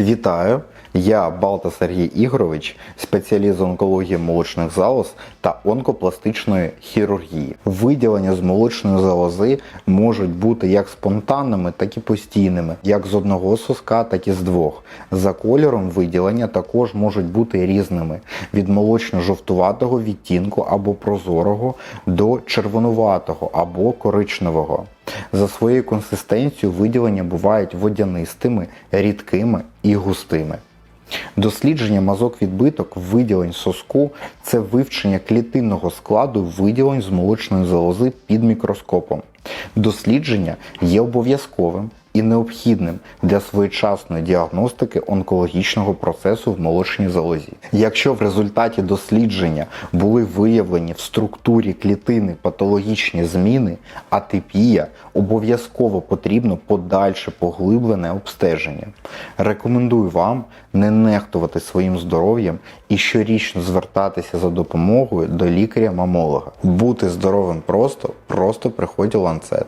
Вітаю! Я Балта Сергій Ігорович, спеціаліст з онкології молочних залоз та онкопластичної хірургії. Виділення з молочної залози можуть бути як спонтанними, так і постійними, як з одного соска, так і з двох. За кольором виділення також можуть бути різними: від молочно-жовтуватого відтінку або прозорого до червонуватого або коричневого. За своєю консистенцією виділення бувають водянистими, рідкими і густими. Дослідження мазок відбиток виділень соску це вивчення клітинного складу виділень з молочної залози під мікроскопом. Дослідження є обов'язковим і необхідним для своєчасної діагностики онкологічного процесу в молочній залозі. Якщо в результаті дослідження були виявлені в структурі клітини патологічні зміни, атипія, обов'язково потрібно подальше поглиблене обстеження. Рекомендую вам не нехтувати своїм здоров'ям і щорічно звертатися за допомогою до лікаря-мамолога. Бути здоровим просто, просто приходь у ланцет.